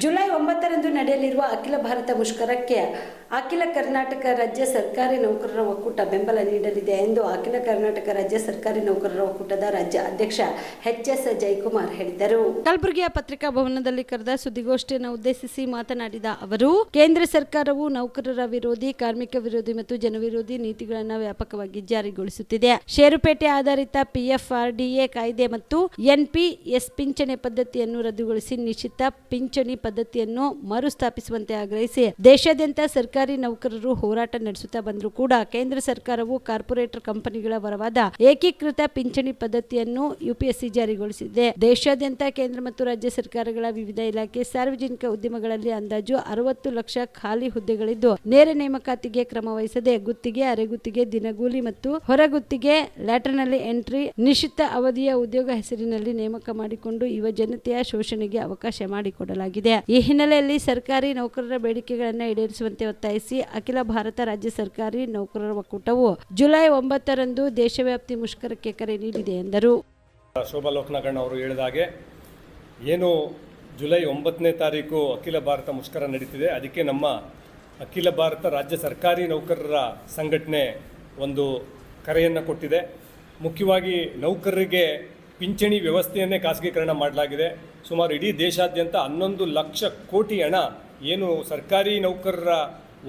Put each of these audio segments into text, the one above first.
July ಒಂಬತ್ತರಂದು ನಡೆಯಲಿರುವ ಅಖಿಲ ಭಾರತ ಮುಷ್ಕರಕ್ಕೆ ಅಖಿಲ ಕರ್ನಾಟಕ ರಾಜ್ಯ ಸರ್ಕಾರಿ ನೌಕರರ ಒಕ್ಕೂಟ ಬೆಂಬಲ ನೀಡಲಿದೆ ಎಂದು ಅಖಿಲ ಕರ್ನಾಟಕ ರಾಜ್ಯ ಸರ್ಕಾರಿ ನೌಕರರ ಒಕ್ಕೂಟದ ರಾಜ್ಯ ಅಧ್ಯಕ್ಷ ಎಚ್ ಎಸ್ ಜಯಕುಮಾರ್ ಹೇಳಿದರು. ಕಲಬುರಗಿಯ ಪತ್ರಿಕಾ ಭವನದಲ್ಲಿ ಕರೆದ ಸುದ್ದಿಗೋಷ್ಠಿಯನ್ನು ಉದ್ದೇಶಿಸಿ ಮಾತನಾಡಿದ ಅವರು, ಕೇಂದ್ರ ಸರ್ಕಾರವು ನೌಕರರ ವಿರೋಧಿ, ಕಾರ್ಮಿಕ ವಿರೋಧಿ ಮತ್ತು ಜನವಿರೋಧಿ ನೀತಿಗಳನ್ನು ವ್ಯಾಪಕವಾಗಿ ಜಾರಿಗೊಳಿಸುತ್ತಿದೆ. ಷೇರುಪೇಟೆ ಆಧಾರಿತ ಪಿಎಫ್ ಆರ್ಡಿಎ ಕಾಯ್ದೆ ಮತ್ತು ಎನ್ಪಿಎಸ್ ಪಿಂಚಣಿ ಪದ್ಧತಿಯನ್ನು ರದ್ದುಗೊಳಿಸಿ ನಿಶ್ಚಿತ ಪಿಂಚಣಿ ಪದ್ಧತಿಯನ್ನು ಮರುಸ್ಥಾಪಿಸುವಂತೆ ಆಗ್ರಹಿಸಿ ದೇಶಾದ್ಯಂತ ಸರ್ಕಾರಿ ನೌಕರರು ಹೋರಾಟ ನಡೆಸುತ್ತಾ ಬಂದರೂ ಕೂಡ ಕೇಂದ್ರ ಸರ್ಕಾರವು ಕಾರ್ಪೊರೇಟರ್ ಕಂಪನಿಗಳ ವರವಾದ ಏಕೀಕೃತ ಪಿಂಚಣಿ ಪದ್ಧತಿಯನ್ನು ಯುಪಿಎಸ್ಸಿ ಜಾರಿಗೊಳಿಸಿದೆ. ದೇಶಾದ್ಯಂತ ಕೇಂದ್ರ ಮತ್ತು ರಾಜ್ಯ ಸರ್ಕಾರಗಳ ವಿವಿಧ ಇಲಾಖೆ ಸಾರ್ವಜನಿಕ ಉದ್ಯಮಗಳಲ್ಲಿ ಅಂದಾಜು ಅರವತ್ತು ಲಕ್ಷ ಖಾಲಿ ಹುದ್ದೆಗಳಿದ್ದು, ನೇರ ನೇಮಕಾತಿಗೆ ಕ್ರಮ ವಹಿಸದೆ ಗುತ್ತಿಗೆ, ಅರೆಗುತ್ತಿಗೆ, ದಿನಗೂಲಿ ಮತ್ತು ಹೊರಗುತ್ತಿಗೆ ಲ್ಯಾಟರ್ನಲ್ಲಿ ಎಂಟ್ರಿ, ನಿಶ್ಚಿತ ಅವಧಿಯ ಉದ್ಯೋಗ ಹೆಸರಿನಲ್ಲಿ ನೇಮಕ ಮಾಡಿಕೊಂಡು ಯುವ ಜನತೆಯ ಶೋಷಣೆಗೆ ಅವಕಾಶ ಮಾಡಿಕೊಡಲಾಗಿದೆ. ಈ ಹಿನ್ನೆಲೆಯಲ್ಲಿ ಸರ್ಕಾರಿ ನೌಕರರ ಬೇಡಿಕೆಗಳನ್ನು ಈಡೇರಿಸುವಂತೆ ಒತ್ತಾಯಿಸಿ ಅಖಿಲ ಭಾರತ ರಾಜ್ಯ ಸರ್ಕಾರಿ ನೌಕರರ ಒಕ್ಕೂಟವು ಜುಲೈ ಒಂಬತ್ತರಂದು ದೇಶವ್ಯಾಪ್ತಿ ಮುಷ್ಕರಕ್ಕೆ ಕರೆ ನೀಡಿದೆ ಎಂದರು. ಶೋಭಾ ಲೋಕನಗಣ್ಣ ಅವರು ಹೇಳಿದ ಹಾಗೆ ಏನು ಜುಲೈ ಒಂಬತ್ತನೇ ತಾರೀಕು ಅಖಿಲ ಭಾರತ ಮುಷ್ಕರ ನಡೀತಿದೆ, ಅದಕ್ಕೆ ನಮ್ಮ ಅಖಿಲ ಭಾರತ ರಾಜ್ಯ ಸರ್ಕಾರಿ ನೌಕರರ ಸಂಘಟನೆ ಒಂದು ಕರೆಯನ್ನು ಕೊಟ್ಟಿದೆ. ಮುಖ್ಯವಾಗಿ ನೌಕರರಿಗೆ ಪಿಂಚಣಿ ವ್ಯವಸ್ಥೆಯನ್ನೇ ಖಾಸಗೀಕರಣ ಮಾಡಲಾಗಿದೆ. ಸುಮಾರು ಇಡೀ ದೇಶಾದ್ಯಂತ ಹನ್ನೊಂದು ಲಕ್ಷ ಕೋಟಿ ಹಣ ಏನು ಸರ್ಕಾರಿ ನೌಕರರ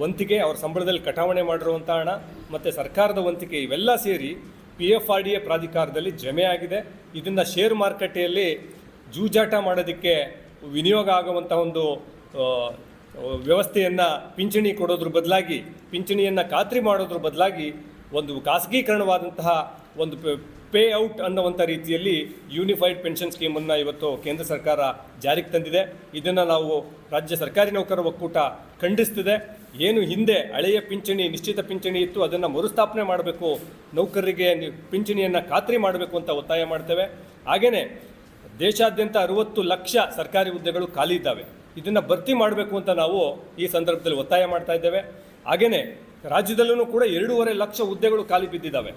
ವಂತಿಗೆ ಅವ್ರ ಸಂಬಳದಲ್ಲಿ ಕಟಾವಣೆ ಮಾಡಿರುವಂಥ ಹಣ ಮತ್ತು ಸರ್ಕಾರದ ವಂತಿಕೆ ಇವೆಲ್ಲ ಸೇರಿ P F R D A ಪ್ರಾಧಿಕಾರದಲ್ಲಿ ಜಮೆ ಆಗಿದೆ. ಇದನ್ನು ಶೇರ್ ಮಾರುಕಟ್ಟೆಯಲ್ಲಿ ಜೂಜಾಟ ಮಾಡೋದಕ್ಕೆ ವಿನಿಯೋಗ ಆಗುವಂಥ ಒಂದು ವ್ಯವಸ್ಥೆಯನ್ನು ಪಿಂಚಣಿ ಕೊಡೋದ್ರ ಬದಲಾಗಿ, ಪಿಂಚಣಿಯನ್ನು ಖಾತ್ರಿ ಮಾಡೋದ್ರ ಬದಲಾಗಿ ಒಂದು ಖಾಸಗೀಕರಣವಾದಂತಹ ಒಂದು ಪೇ ಔಟ್ ಅನ್ನುವಂಥ ರೀತಿಯಲ್ಲಿ ಯೂನಿಫೈಡ್ ಪೆನ್ಷನ್ ಸ್ಕೀಮನ್ನು ಇವತ್ತು ಕೇಂದ್ರ ಸರ್ಕಾರ ಜಾರಿಗೆ ತಂದಿದೆ. ಇದನ್ನು ನಾವು ರಾಜ್ಯ ಸರ್ಕಾರಿ ನೌಕರರ ಒಕ್ಕೂಟ ಖಂಡಿಸ್ತಿದೆ. ಏನು ಹಿಂದೆ ಹಳೆಯ ಪಿಂಚಣಿ, ನಿಶ್ಚಿತ ಪಿಂಚಣಿ ಇತ್ತು, ಅದನ್ನು ಮರುಸ್ಥಾಪನೆ ಮಾಡಬೇಕು, ನೌಕರರಿಗೆ ಪಿಂಚಣಿಯನ್ನು ಖಾತ್ರಿ ಮಾಡಬೇಕು ಅಂತ ಒತ್ತಾಯ ಮಾಡ್ತೇವೆ. ಹಾಗೆಯೇ ದೇಶಾದ್ಯಂತ ಅರುವತ್ತು ಲಕ್ಷ ಸರ್ಕಾರಿ ಹುದ್ದೆಗಳು ಖಾಲಿ ಇದ್ದಾವೆ. ಇದನ್ನು ಭರ್ತಿ ಮಾಡಬೇಕು ಅಂತ ನಾವು ಈ ಸಂದರ್ಭದಲ್ಲಿ ಒತ್ತಾಯ ಮಾಡ್ತಾ ಇದ್ದೇವೆ. ಹಾಗೆಯೇ ರಾಜ್ಯದಲ್ಲೂ ಕೂಡ ಎರಡೂವರೆ ಲಕ್ಷ ಹುದ್ದೆಗಳು ಖಾಲಿ ಬಿದ್ದಿದ್ದಾವೆ.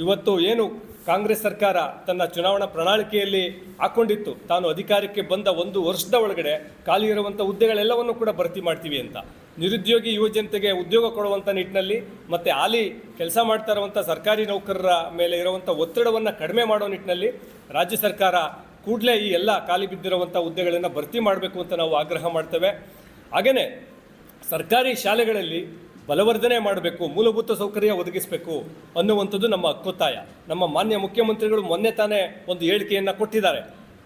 ಇವತ್ತು ಏನು ಕಾಂಗ್ರೆಸ್ ಸರ್ಕಾರ ತನ್ನ ಚುನಾವಣಾ ಪ್ರಣಾಳಿಕೆಯಲ್ಲಿ ಹಾಕೊಂಡಿತ್ತು. ತಾನು ಅಧಿಕಾರಕ್ಕೆ ಬಂದ ಒಂದು ವರ್ಷದ ಒಳಗಡೆ ಖಾಲಿ ಇರುವಂಥ ಹುದ್ದೆಗಳೆಲ್ಲವನ್ನು ಕೂಡ ಭರ್ತಿ ಮಾಡ್ತೀವಿ ಅಂತ. ನಿರುದ್ಯೋಗಿ ಯುವ ಜನತೆಗೆ ಉದ್ಯೋಗ ಕೊಡುವಂಥ ನಿಟ್ಟಿನಲ್ಲಿ ಮತ್ತು ಹಾಲಿ ಕೆಲಸ ಮಾಡ್ತಾ ಇರುವಂಥ ಸರ್ಕಾರಿ ನೌಕರರ ಮೇಲೆ ಇರುವಂಥ ಒತ್ತಡವನ್ನು ಕಡಿಮೆ ಮಾಡೋ ನಿಟ್ಟಿನಲ್ಲಿ ರಾಜ್ಯ ಸರ್ಕಾರ ಕೂಡಲೇ ಈ ಎಲ್ಲ ಖಾಲಿ ಬಿದ್ದಿರುವಂಥ ಹುದ್ದೆಗಳನ್ನು ಭರ್ತಿ ಮಾಡಬೇಕು ಅಂತ ನಾವು ಆಗ್ರಹ ಮಾಡ್ತೇವೆ. ಹಾಗೆಯೇ ಸರ್ಕಾರಿ ಶಾಲೆಗಳಲ್ಲಿ ಬಲವರ್ಧನೆ ಮಾಡಬೇಕು, ಮೂಲಭೂತ ಸೌಕರ್ಯ ಒದಗಿಸಬೇಕು ಅನ್ನುವಂಥದ್ದು ನಮ್ಮ ಹಕ್ಕೊತ್ತಾಯ ನಮ್ಮ ಮಾನ್ಯ ಮುಖ್ಯಮಂತ್ರಿಗಳು ಮೊನ್ನೆ ತಾನೇ ಒಂದು ಹೇಳಿಕೆಯನ್ನು ಕೊಟ್ಟಿದ್ದಾರೆ.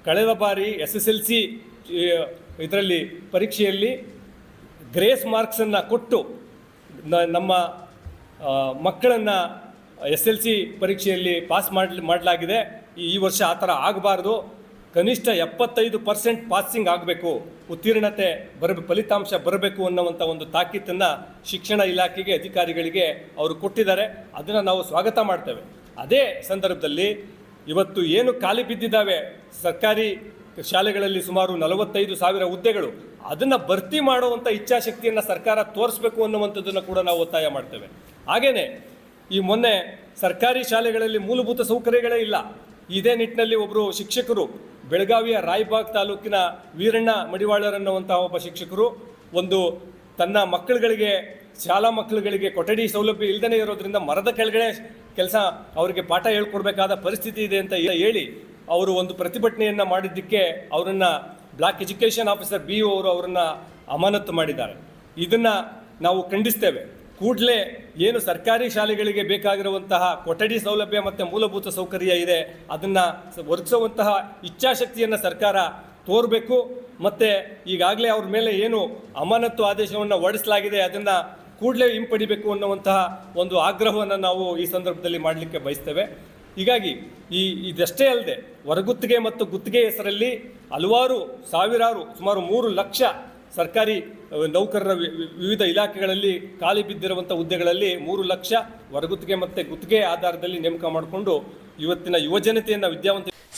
ಕಳೆದ ಬಾರಿ ಎಸ್ ಎಸ್ ಎಲ್ ಸಿ ಇದರಲ್ಲಿ ಪರೀಕ್ಷೆಯಲ್ಲಿ ಗ್ರೇಸ್ ಮಾರ್ಕ್ಸನ್ನು ಕೊಟ್ಟು ನಮ್ಮ ಮಕ್ಕಳನ್ನು ಎಸ್ ಎಲ್ ಸಿ ಪರೀಕ್ಷೆಯಲ್ಲಿ ಪಾಸ್ ಮಾಡಿ ಮಾಡಲಾಗಿದೆ. ಈ ವರ್ಷ ಆ ಥರ ಆಗಬಾರ್ದು. ಕನಿಷ್ಠ ಎಪ್ಪತ್ತೈದು ಪರ್ಸೆಂಟ್ ಪಾಸಿಂಗ್ ಆಗಬೇಕು. ಉತ್ತೀರ್ಣತೆ ಬರ ಫಲಿತಾಂಶ ಬರಬೇಕು ಅನ್ನುವಂಥ ಒಂದು ತಾಕೀತನ್ನು ಶಿಕ್ಷಣ ಇಲಾಖೆಗೆ, ಅಧಿಕಾರಿಗಳಿಗೆ ಅವರು ಕೊಟ್ಟಿದ್ದಾರೆ. ಅದನ್ನು ನಾವು ಸ್ವಾಗತ ಮಾಡ್ತೇವೆ. ಅದೇ ಸಂದರ್ಭದಲ್ಲಿ ಇವತ್ತು ಏನು ಖಾಲಿ ಬಿದ್ದಿದ್ದಾವೆ? ಸರ್ಕಾರಿ ಶಾಲೆಗಳಲ್ಲಿ ಸುಮಾರು ನಲವತ್ತೈದು ಸಾವಿರ ಹುದ್ದೆಗಳು. ಅದನ್ನು ಭರ್ತಿ ಮಾಡುವಂಥ ಇಚ್ಛಾಶಕ್ತಿಯನ್ನು ಸರ್ಕಾರ ತೋರಿಸ್ಬೇಕು ಅನ್ನುವಂಥದ್ದನ್ನು ಕೂಡ ನಾವು ಒತ್ತಾಯ ಮಾಡ್ತೇವೆ. ಹಾಗೆಯೇ ಈ ಮೊನ್ನೆ ಸರ್ಕಾರಿ ಶಾಲೆಗಳಲ್ಲಿ ಮೂಲಭೂತ ಸೌಕರ್ಯಗಳೇ ಇಲ್ಲ. ಇದೇ ನಿಟ್ಟಿನಲ್ಲಿ ಒಬ್ಬರು ಶಿಕ್ಷಕರು ಬೆಳಗಾವಿಯ ರಾಯಬಾಗ್ ತಾಲೂಕಿನ ವೀರಣ್ಣ ಮಡಿವಾಳರನ್ನುವಂತಹ ಒಬ್ಬ ಶಿಕ್ಷಕರು, ಒಂದು ತನ್ನ ಮಕ್ಕಳುಗಳಿಗೆ, ಶಾಲಾ ಮಕ್ಕಳುಗಳಿಗೆ ಕೊಠಡಿ ಸೌಲಭ್ಯ ಇಲ್ಲದೇ ಇರೋದ್ರಿಂದ ಮರದ ಕೆಳಗಡೆ ಕೆಲಸ ಅವರಿಗೆ ಪಾಠ ಹೇಳ್ಕೊಡ್ಬೇಕಾದ ಪರಿಸ್ಥಿತಿ ಇದೆ ಅಂತ ಹೇಳಿ ಅವರು ಒಂದು ಪ್ರತಿಭಟನೆಯನ್ನು ಮಾಡಿದ್ದಕ್ಕೆ ಅವರನ್ನು ಬ್ಲಾಕ್ ಎಜುಕೇಷನ್ ಆಫೀಸರ್ ಬಿ ಅವರು ಅವರನ್ನು ಅಮಾನತು ಮಾಡಿದ್ದಾರೆ. ಇದನ್ನು ನಾವು ಖಂಡಿಸ್ತೇವೆ. ಕೂಡಲೇ ಏನು ಸರ್ಕಾರಿ ಶಾಲೆಗಳಿಗೆ ಬೇಕಾಗಿರುವಂತಹ ಕೊಠಡಿ ಸೌಲಭ್ಯ ಮತ್ತು ಮೂಲಭೂತ ಸೌಕರ್ಯ ಇದೆ, ಅದನ್ನು ಒದಗಿಸುವಂತಹ ಇಚ್ಛಾಶಕ್ತಿಯನ್ನು ಸರ್ಕಾರ ತೋರಬೇಕು. ಮತ್ತು ಈಗಾಗಲೇ ಅವ್ರ ಮೇಲೆ ಏನು ಅಮಾನತ್ತು ಆದೇಶವನ್ನು ಹೊರಡಿಸಲಾಗಿದೆ, ಅದನ್ನು ಕೂಡಲೇ ಹಿಂಪಡಿಬೇಕು ಅನ್ನುವಂತಹ ಒಂದು ಆಗ್ರಹವನ್ನು ನಾವು ಈ ಸಂದರ್ಭದಲ್ಲಿ ಮಾಡಲಿಕ್ಕೆ ಬಯಸ್ತೇವೆ. ಹೀಗಾಗಿ ಈ ಇದಷ್ಟೇ ಅಲ್ಲದೆ, ಹೊರಗುತ್ತಿಗೆ ಮತ್ತು ಗುತ್ತಿಗೆ ಹೆಸರಲ್ಲಿ ಹಲವಾರು ಸಾವಿರಾರು, ಸುಮಾರು ಮೂರು ಲಕ್ಷ ಸರ್ಕಾರಿ ನೌಕರರ ವಿವಿಧ ಇಲಾಖೆಗಳಲ್ಲಿ ಖಾಲಿ ಬಿದ್ದಿರುವಂಥ ಹುದ್ದೆಗಳಲ್ಲಿ ಮೂರು ಲಕ್ಷ ಹೊರಗುತ್ತಿಗೆ ಮತ್ತು ಗುತ್ತಿಗೆ ಆಧಾರದಲ್ಲಿ ನೇಮಕ ಮಾಡಿಕೊಂಡು ಇವತ್ತಿನ ಯುವಜನತೆಯನ್ನು ವಿದ್ಯಾವಂತ